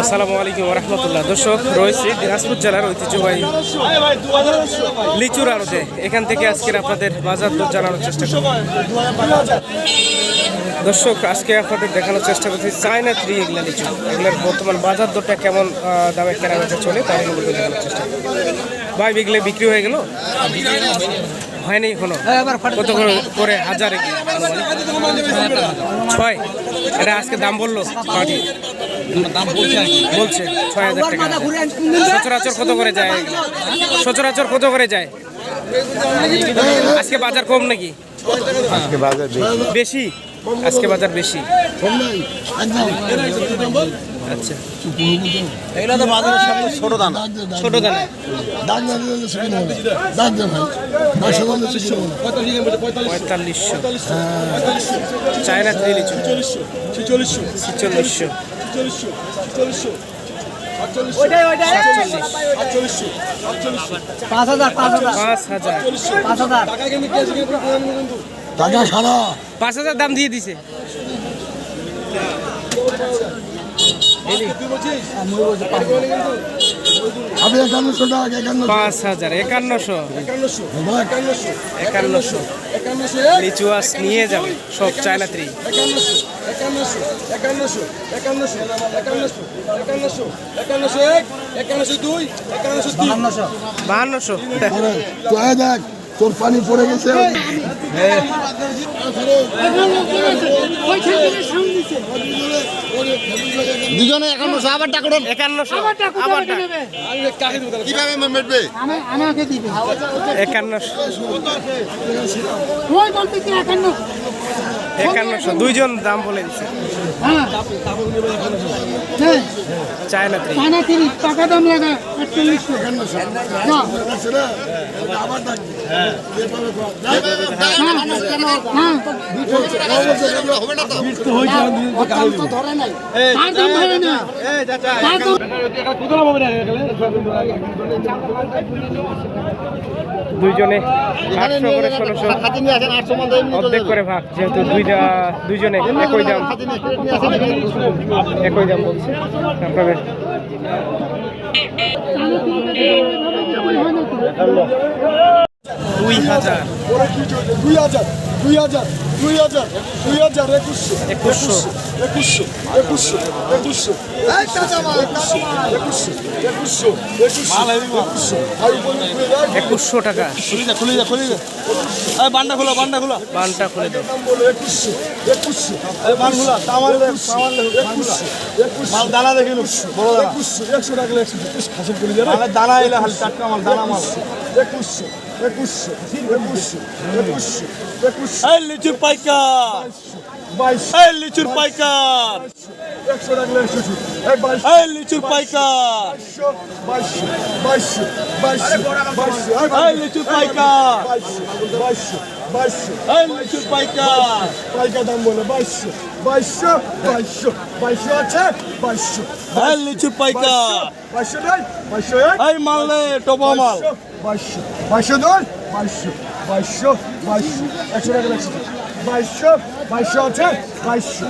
আসসালামু আলাইকুম রহমতুল্লাহ দর্শক, রয়েছে দিনাজপুর জেলার ঐতিহ্যবাহী লিচুর আড়তে। এখান থেকে আজকের আপনাদের বাজার দর জানানোর চেষ্টা করব। দর্শক, আজকে আপনাদের দেখানোর চেষ্টা করছি চায়না থ্রি এগুলা লিচু। এগুলোর বর্তমান বাজার দরটা কেমন দামে কেনা বেচা চলে তার দেখানোর চেষ্টা ভাই, বিগলে বিক্রি হয়ে গেল? হয়নি এখনও? কত করে করে হাজারে ছয়। এটা আজকে দাম বলল? দাম বলছে বলছে ছয় হাজার টাকা। সচরাচর কত করে যায়? সচরাচর কত করে যায়? আজকে বাজার কম নাকি? আজকে বাজার বেশি। আজকে বাজার বেশি। আচ্ছা। এগুলো তো বাজারের সামনে ছোট দানা। ছোট দানা। পঁয়তাল্লিশশো। চায়না থ্রি লিচু ছিচল্লিশশো পাঁচ হাজার পাঁচ হাজার। পাঁচ হাজার। পাঁচ হাজার। টাকা খারাপ পাঁচ হাজার দাম দিয়ে দিছে। আমি একান্নশো টাকা একান্ন পাঁচ হাজার একান্নশো। একান্নশো নিয়ে যাবে সব চায়না থ্রি একান্নশো একান্নশো একান্নশো একান্নশো একান্নশো একান্নশো এক একান্নশো দুই একান্নশো তিন। বাহান্নশো। দেখ তোর পানি পড়ে গেছে দুজনে একান্নশো আবার টাকা একান্নশো কীভাবে মেটবে? একান্নশো। একান্নশো। দুইজন দাম বলে দিচ্ছে টাকা দুইজনে আটশো করে ষোলোশো। করে ভাগ যেহেতু দুই দুইটা দুইজনে একই দাম। একই দাম বলছে। আপনাদের দুই হাজার। দুই হাজার। দুই হাজার। দুই হাজার। দুই হাজার একুশশো। একুশশো। একুশশো। একুশশো। একুশশো। একুশশো। একুশশো। একুশশো। একুশশো। টাকা। খুলে যা খুলে যা খুলে যা। বান্ডা খোলা বান্ডা খোলা। বানটা খুলে দাও। একুশশো। একুশশো। বান খোলা তামাল একুশশো। মাল দানা দেখে বড় একুশশো। একশো টাকা একশো পঁচিশ করে যাবে দানা এলে হাল টাটকা মাল দানা মাল। একুশশো। একুশশো একুশশো লিচুর পাইকার। বাইশশো এই লিচুর পাইকার। একশো এই লিচুর পাইকার। বাইশশো বাইশশো লিচুর পাইকার। লিচুর পাইকার। পাইকা দাম বলে বাইশশো বাইশশো বাইশশো বাইশশো আছে বাইশশো এই লিচুর পাইকার। বাইশশো নাই বাইশশো মাল নে, টপা মাল। বাইশশো বাইশশো দুই বাইশশো বাইশশো বাইশশো একশো টাকা একশো বাইশশো বাইশশো আছে বাইশশো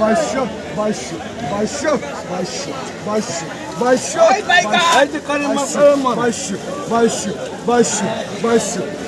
বাইশশো বাইশশো বাইশশো বাইশশো বাইশশো বাইশশো বাইশশো এই যে কারের মাল বাইশশো বাইশশো